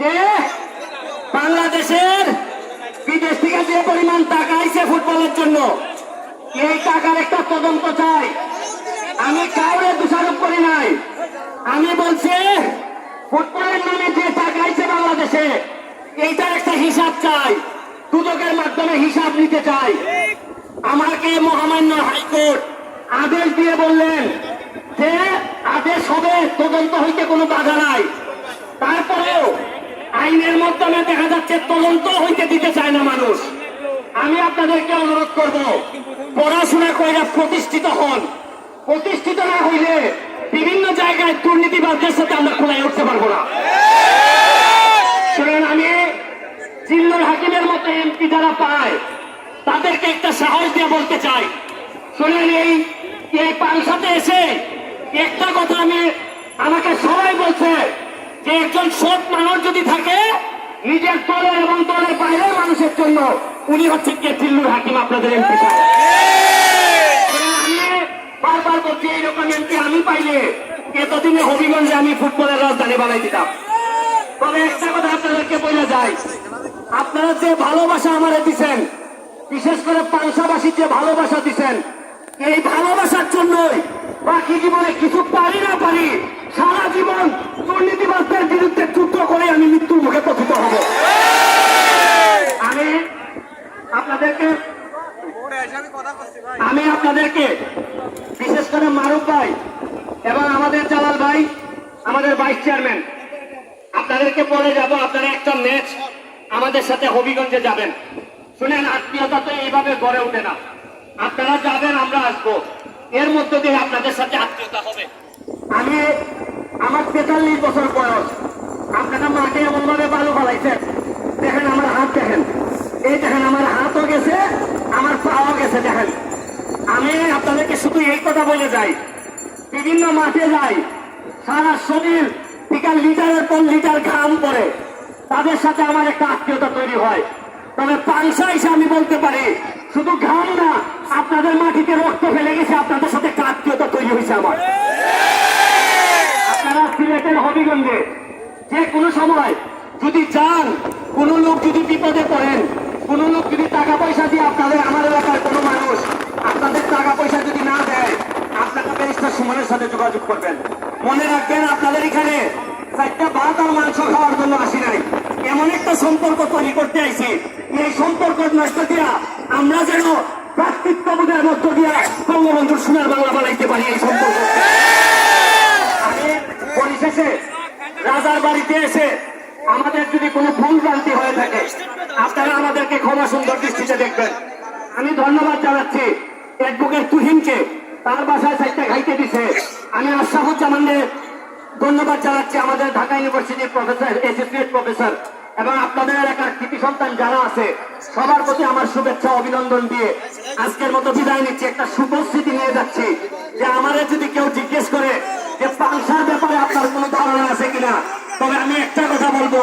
যে বাংলাদেশের বিদেশ থেকে যে পরিমাণ টাকা আইছে ফুটবলের জন্য, এই টাকার একটা তদন্ত চাই। আমি কাউরে দোষারোপ করি নাই। আমি বলছি, ফুটবলের নামে যে টাকা আইছে বাংলাদেশে, এইটার একটা হিসাব চাই। দুদকের মাধ্যমে হিসাব নিতে চাই। আমাকে মহামান্য হাইকোর্ট আদেশ দিয়ে বললেন যে আদেশ হবে, তদন্ত হইতে কোনো বাধা নাই। মাধ্যমে দেখা যাচ্ছে তদন্ত হইতে দিতে চায় না মানুষ। আমি আপনাদেরকে অনুরোধ করব, পড়াশোনা করে প্রতিষ্ঠিত হন। প্রতিষ্ঠিত না হইলে বিভিন্ন জায়গায় দুর্নীতিবাদদের সাথে আমরা খোলাই উঠতে পারব না। শুনেন, আমি জিল্লুর হাকিমের মতো এমপি যারা পায়, তাদেরকে একটা সাহস দিয়ে বলতে চাই। শুনেন, এই এই পাংসাতে এসে একটা কথা আমি, আমাকে সবাই বলছে যে একজন সৎ মানুষ যদি থাকে নিজের দলের এবং দলের বাইরের মানুষের জন্য উনি হচ্ছে কে জিল্লুর হাকিম আপনাদের এমপি আমি বারবার বলছি এইরকম এমপি আমি পাইলে এতদিনে হবিগঞ্জে আমি ফুটবলের রাজধানী বানাই দিতাম। তবে একটা কথা আপনাদেরকে বলে যায় আপনারা যে ভালোবাসা আমারে দিচ্ছেন বিশেষ করে পাংশাবাসীর যে ভালোবাসা দিচ্ছেন এই ভালোবাসার জন্যই বাকি জীবনে কিছু পারি না পারি সারা জীবন দুর্নীতিবাদদের বিরুদ্ধে যুদ্ধ করে আমি মৃত্যুর মুখে পতিত হব আমি আপনাদেরকে আমি আপনাদেরকে করে মারুফ ভাই এবং আমাদের জালাল ভাই, আমাদের ভাইস চেয়ারম্যান। আপনাদেরকে পরে যাব, আপনারা একটা ম্যাচ আমাদের সাথে হবিগঞ্জে যাবেন। শুনেন, আত্মীয়তা তো এইভাবে গড়ে ওঠে না। আপনারা যাবেন, আমরা আসব। এর মধ্য দিয়ে আপনাদের সাথে আত্মীয়তা হবে। আমি আমার তেতাল্লিশ বছর বয়স। আপনারা মাঠে এমন ভাবে বালু ফালাইছেন। দেখেন, আমার হাত দেখেন। এই দেখেন, আমার হাতও গেছে, আমার পাও গেছে, দেখেন। আমি শুধু এই কথা বলে যাই। বিভিন্ন মাঠে যাই, সারা শরীর বিকাল লিটারের পর লিটার ঘাম পড়ে। তাদের সাথে আমার একটা আত্মীয়তা তৈরি হয়। তবে পাংসা এসে আমি বলতে পারি, শুধু ঘাম না, আপনাদের মাটিতে রক্ত ফেলে গেছে, আপনাদের সাথে একটা আত্মীয়তা তৈরি হয়েছে আমার। আপনারা সিলেটের হবিগঞ্জে যে কোনো সময় যদি চান কোন লোক যদি বিপদে পড়েন, কোন লোক যদি টাকা পয়সা দিয়ে আপনাদের, আমার এলাকার কোনো মানুষ আপনাদের টাকা পয়সা আপনারা সুমনের সাথে যোগাযোগ করবেন। মনে রাখবেন, আপনাদের এখানে চারটা ভাত আর মাংস খাওয়ার জন্য আসি নাই। এমন একটা সম্পর্ক তৈরি করতে আইছি। এই সম্পর্ক নষ্ট দিয়া আমরা যেন ভ্রাতৃত্ববোধের মধ্য দিয়া বঙ্গবন্ধুর সোনার বাংলা বানাইতে পারি এই সম্পর্ক। পরিশেষে রাজার বাড়িতে এসে আমাদের যদি কোনো ভুল ভ্রান্তি হয়ে থাকে, আপনারা আমাদেরকে ক্ষমা সুন্দর দৃষ্টিতে দেখবেন। আমি ধন্যবাদ জানাচ্ছি একবুকের তুহিনকে। তার বাসায় সাইডটা খাইতে দিছে। আমি আশরাফুজ্জামানদের ধন্যবাদ জানাচ্ছি, আমাদের ঢাকা ইউনিভার্সিটির প্রফেসর এসোসিয়েট প্রফেসর, এবং আপনাদের এলাকার কৃতি সন্তান যারা আছে, সবার প্রতি আমার শুভেচ্ছা, অভিনন্দন দিয়ে আজকের মতো বিদায় নিচ্ছি। একটা সুপস্থিতি নিয়ে যাচ্ছি যে আমাদের যদি কেউ জিজ্ঞেস করে যে পাংসার ব্যাপারে আপনার কোনো ধারণা আছে কিনা, তবে আমি একটা কথা বলব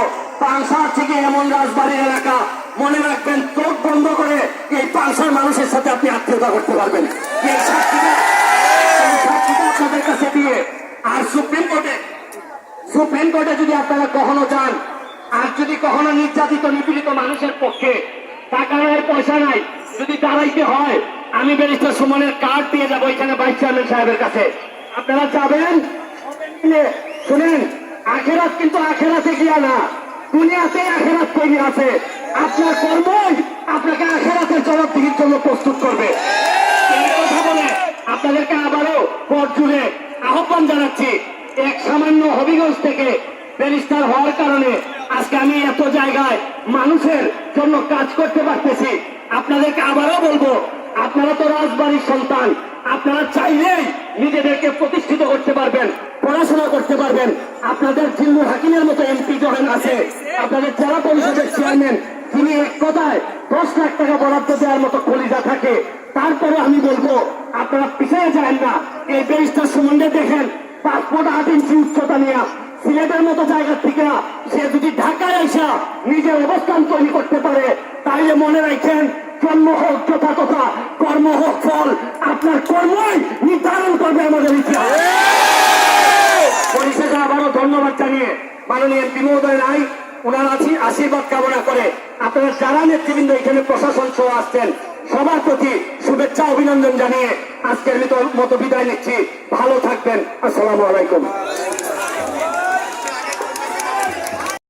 পাংসার থেকে এমন রাজবাড়ির এলাকা, মনে রাখবেন, চোখ বন্ধ করে এই পাংসার মানুষের সাথে আপনি আত্মীয়তা করতে পারবেন। এই সুপ্রিম কোর্টে সুপ্রিম কোর্টে যদি আপনারা কখনো যান, আর যদি কখনো নির্যাতিত, নিপীড়িত মানুষের পক্ষে, টাকা নাই, পয়সা নাই, যদি দাঁড়াইতে হয়, আমি ব্যারিস্টার সুমনের কার্ড দিয়ে যাব এখানে ভাইস চেয়ারম্যান সাহেবের কাছে। আপনারা যাবেন? শুনেন, আখেরাত কিন্তু আখেরাতে গিয়া না। দুনিয়াতে আখেরাত তৈরি আছে। আপনার কর্মই আপনাকে আখেরাতের জবাবদিহির জন্য প্রস্তুত করবে। আপনাদেরকে আবারও ভোট জুড়ে আহ্বান জানাচ্ছি। এক সামান্য হবিগঞ্জ থেকে ব্যারিস্টার হওয়ার কারণে আজকে আমি এত জায়গায় মানুষের জন্য কাজ করতে পারতেছি। আপনাদেরকে আবারও বলব, আপনারা তো রাজবাড়ির সন্তান, আপনারা চাইলেই নিজেদেরকে প্রতিষ্ঠিত করতে পারবেন, পড়াশোনা করতে পারবেন। আপনাদের জিল্লুর হাকিমের মতো এমপি যখন আছে, আপনাদের জেলা পরিষদের চেয়ারম্যান তিনি দশ লাখ টাকা বরাদ্দ দেওয়ার মতো কলিজা থাকে। তারপরে আমি বলব, আপনারা পিছিয়ে যান না। এই ব্যারিস্টার সম্বন্ধে দেখেন, পাসপোর্ট আট ইঞ্চি উচ্চতা নিয়ে। সিলেটের মতো জায়গা থেকে সে যদি ঢাকায় এসে নিজের অবস্থান তৈরি করতে পারে। তাইলে মনে রাখেন, জন্ম হোক যথা কথা কর্ম হোক, ফল আপনার কর্মই নির্ধারণ করবে আমাদের ইতিহাস। পরিশেষে আবারও ধন্যবাদ জানিয়ে মাননীয় মহোদয় নাই ওনার আছি- আশীর্বাদ কামনা করে আপনারা যারা নেতৃবৃন্দ এখানে প্রশাসন সহ আসছেন, সবার প্রতি শুভেচ্ছা, অভিনন্দন জানিয়ে আজকের মতো বিদায় নিচ্ছি। ভালো থাকবেন। আসসালামু আলাইকুম।